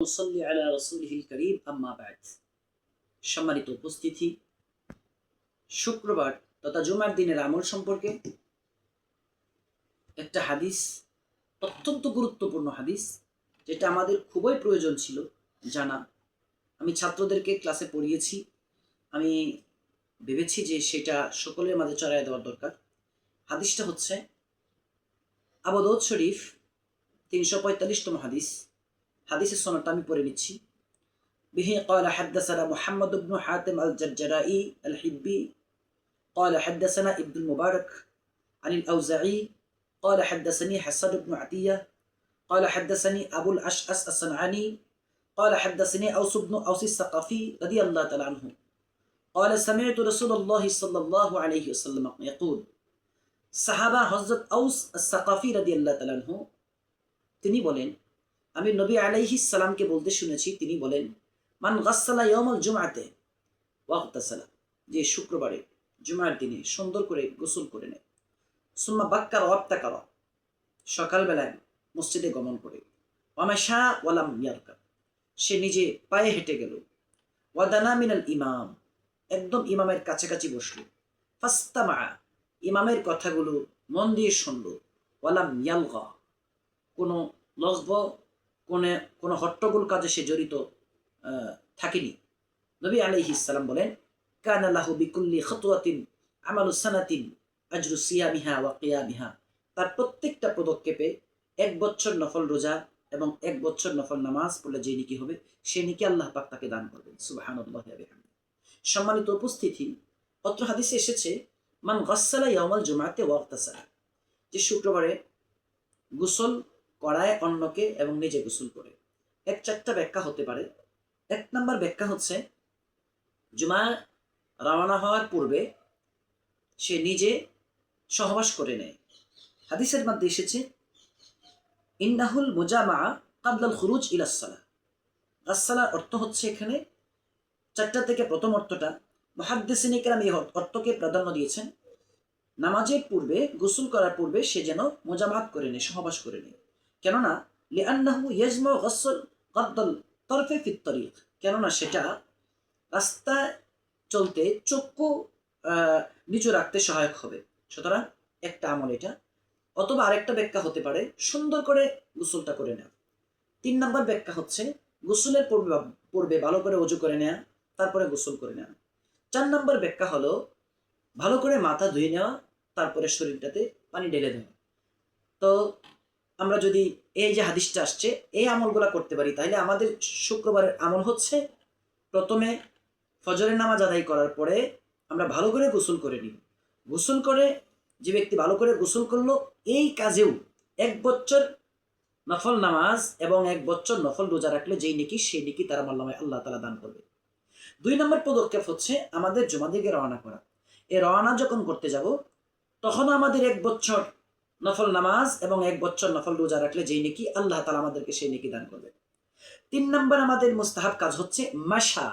মুসল্লি আলা রসুলহিল সম্মানিত উপস্থিতি, শুক্রবার তথা জুমার দিনের আমল সম্পর্কে একটা হাদিস, অত্যন্ত গুরুত্বপূর্ণ হাদিস, যেটা আমাদের খুবই প্রয়োজন ছিল জানা। আমি ছাত্রদেরকে ক্লাসে পড়িয়েছি। আমি ভেবেছি যে সেটা সকলের মাঝে চড়াই দেওয়ার দরকার। হাদিসটা হচ্ছে আবদৌদ শরীফ তিনশো পঁয়তাল্লিশতম হাদিস। হাদিসের সনদটা আমি পড়ে নিচ্ছি به قال حدثنا محمد بن حاتم الجرجرائي الحبي قال حدثنا ابن المبارك عن الأوزعي قال حدثني حسن بن عطية قال حدثني أبو الأشعث الصنعاني قال حدثني أوس بن أوس الثقفي رضي الله تعالى عنه قال سمعت رسول الله صلى الله عليه وسلم يقول সাহাবা হজরত আউস সাকাফি রাদি আল্লাহ তালানহু তিনি বলেন আমি নবী আলাইহি সালামকে বলতে শুনেছি, তিনি বলেন, মান গাসালা ইয়মল জুমাতে ওয়াক্তাসালা যে শুক্রবারে জুমার দিনে সুন্দর করে গোসল করে নেয়। সুম্মা বাক্কার ওয়াপ্তাকার সকালবেলায় মসজিদে গমন করে। ওয়ামাশা ওয়ালাম ইয়ারকা সে নিজে পায়ে হেঁটে গেল। ওয়াদানা মিনাল ইমাম, একদম ইমামের কাছাকাছি বসল। ফাস্তামা, ইমামের কথাগুলো মন দিয়ে শুনল। ওয়ালাম ইয়ালগা, কোনো লসব কোনো কোনো হট্টগোল কাজে সে জড়িত থাকেনি। নবী আলাইহি সালাম বলেন, কান আল্লাহ বিকুল্লি খতুয়াতিন আমালু সানাতিন আজরু সিয়ামিহা ওয়া কিয়ামিহা। তার প্রত্যেকটা পদক্ষেপে এক বছর নফল রোজা এবং এক বছর নফল নামাজ পড়লে যে নিকি হবে, সে নিকি আল্লাহ পাক তাকে দান করবেন। সুবহানাল্লাহি সম্মানিত উপস্থিতি অত্র হাদিসে এসেছে, মান গসালা ইয়ামাল জুমাতে ওয়াক্তাসালা যে শুক্রবারে গোসল করায় অন্যকে এবং নিজে গোসল করে। এক চারটা ব্যাখ্যা হতে পারে। এক নম্বর ব্যাখ্যা হচ্ছে জুমা রওনা হওয়ার পূর্বে সে নিজে সহবাস করে নেয়। হাদিসের মধ্যে এসেছে, ইন্নাহুল মুজামা কাবলাল খুরুজ ইলাসালা গাসালার অর্থ হচ্ছে এখানে চারটা থেকে প্রথম অর্থটা মহাদ্দেসিনিকেরাম এই অর্থকে প্রাধান্য দিয়েছেন। নামাজের পূর্বে, গোসল করার পূর্বে সে যেন মোজামাত করে নেয়, সহবাস করে নেয়। কেননা, লিআন্নাহু ইয়াজমা গসল কদ্দল তরফে ফিত্তরিক কেননা, সেটা রাস্তায় চলতে চক্ষু নিচু রাখতে সহায়ক হবে। সুতরাং একটা আমল এটা। অথবা আরেকটা ব্যাখ্যা হতে পারে, সুন্দর করে গোসলটা করে নেওয়া। তিন নম্বর ব্যাখ্যা হচ্ছে, গোসলের পূর্বে পূর্বে ভালো করে অজু করে নেওয়া তারপরে গোসল করে নেওয়া। চার নম্বর ব্যাখ্যা হলো, ভালো করে মাথা ধুয়ে নেওয়া, তারপরে শরীরটাতে পানি ঢেলে দেওয়া। তো আমরা যদি এই যে হাদিসটা আসছে, এই আমলগুলা করতে পারি তাহলে আমাদের শুক্রবারের আমল হচ্ছে প্রথমে ফজরের নামাজ আদায় করার পরে আমরা ভালো করে গোসল করে নিই গোসল করে যে ব্যক্তি ভালো করে গোসল করল, এই কাজেও এক বছর নফল নামাজ এবং এক বছর নফল রোজা রাখলে যেই নিকি, সেই নিকি তারা মাল্লামায় আল্লাহ তালা দান করবে। দুই নম্বর পদক্ষেপ হচ্ছে আমাদের জমা দিকে রওনা করা। এই রওনা যখন করতে যাব, তখন আমাদের এক বছর নফল নামাজ এবং এক বছর নফল রোজা রাখলে যেই নাকি আল্লাহ তালা আমাদেরকে সেই নাকি দান করবে। তিন নম্বর আমাদের মুস্তাহাব কাজ হচ্ছে মাসা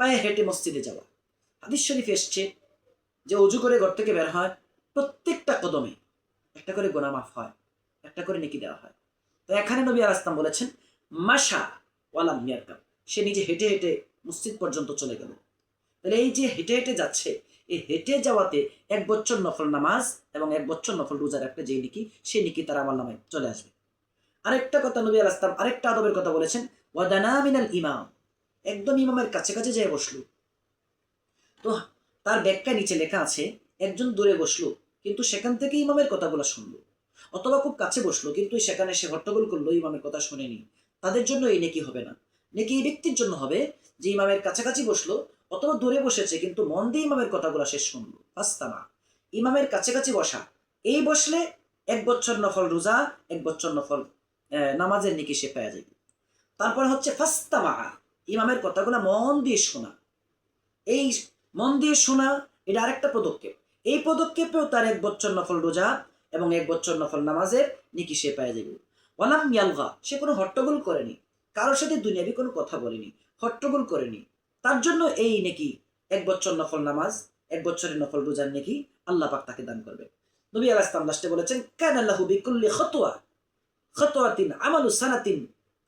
পায়ে হেঁটে মসজিদে যাওয়া। হাদিস শরীফ এসছে যে অজু করে ঘর থেকে বের হয় প্রত্যেকটা কদমে একটা করে গোনা মাফ হয়, একটা করে নেকি দেওয়া হয়। তো এখানে নবী আর আসলাম বলেছেন মাসা ওয়ালাম মিয়ারকাম সে নিজে হেঁটে হেঁটে মসজিদ পর্যন্ত চলে গেল। তাহলে এই যে হেঁটে হেঁটে যাচ্ছে এই হেঁটে যাওয়াতে এক বছর নফল নামাজ এবং এক বছর নফল রোজা রাখলে যে নিকি, সেই নিকি তার আমার নামে চলে আসবে। আরেকটা কথা নবী আল আসলাম আরেকটা আদবের কথা বলেছেন, ওয়াদানা মিনাল ইমাম একদম ইমামের কাছে কাছে যেয়ে বসল। তো তার ব্যাখ্যা নিচে লেখা আছে, একজন দূরে বসল, কিন্তু সেখান থেকে ইমামের কথাগুলো শুনলো। অথবা খুব কাছে বসল, কিন্তু সেখানে সে হট্টগোল করল, ইমামের কথা শুনেনি। তাদের জন্য এই নেকি হবে না। নেকি এই ব্যক্তির জন্য হবে? যে ইমামের কাছাকাছি বসল, অথবা দূরে বসেছে, কিন্তু মন দিয়ে ইমামের কথাগুলো সে শুনলো। ফাস্তামা, ইমামের কাছাকাছি বসা। এই বসলে এক বছর নফল রোজা, এক বছর নফল নামাজের নিকি সে পেয়ে যাবে। তারপরে হচ্ছে ফাস্তামা, ইমামের কথাগুলো মন দিয়ে শোনা। এই মন দিয়ে শোনা, এটা আরেকটা পদক্ষেপ। এই পদক্ষেপেও তার এক বছর নফল রোজা এবং এক বছর নফল নামাজের নিকি সে পেয়ে যাবে। ওয়ালাম ইয়ালগা, সে কোনো হট্টগোল করেনি। কারোর সাথে দুনিয়াবি কোনো কথা বলেনি, হট্টগোল করেনি। তার জন্য এই নাকি, এক বছর নফল নামাজ, এক বছরের নফল রোজার নাকি আল্লাহ পাক তাকে দান করবে। নবী আলাহ ইসলাম লাস্টে বলেছেন, কান আল্লাহু বিকুল্লি খতোয়া খতোয়াতিন আমালু সানাতিন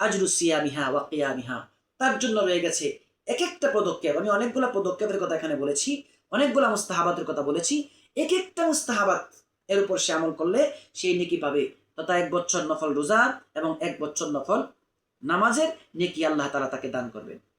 আজরু সিয়ামিহা ওয়া কিয়ামিহা। তার জন্য রয়ে গেছে এক একটা পদক্ষেপ। আমি অনেকগুলো পদক্ষেপের কথা এখানে বলেছি, অনেকগুলো মুস্তাহাবাতের কথা বলেছি। এক একটা মুস্তাহাবাত এর উপর সে আমল করলে সেই নেকি পাবে। তথা এক বছর নফল রোজা এবং এক বছর নফল নামাজের নেকি আল্লাহ তারা তাকে দান করবেন।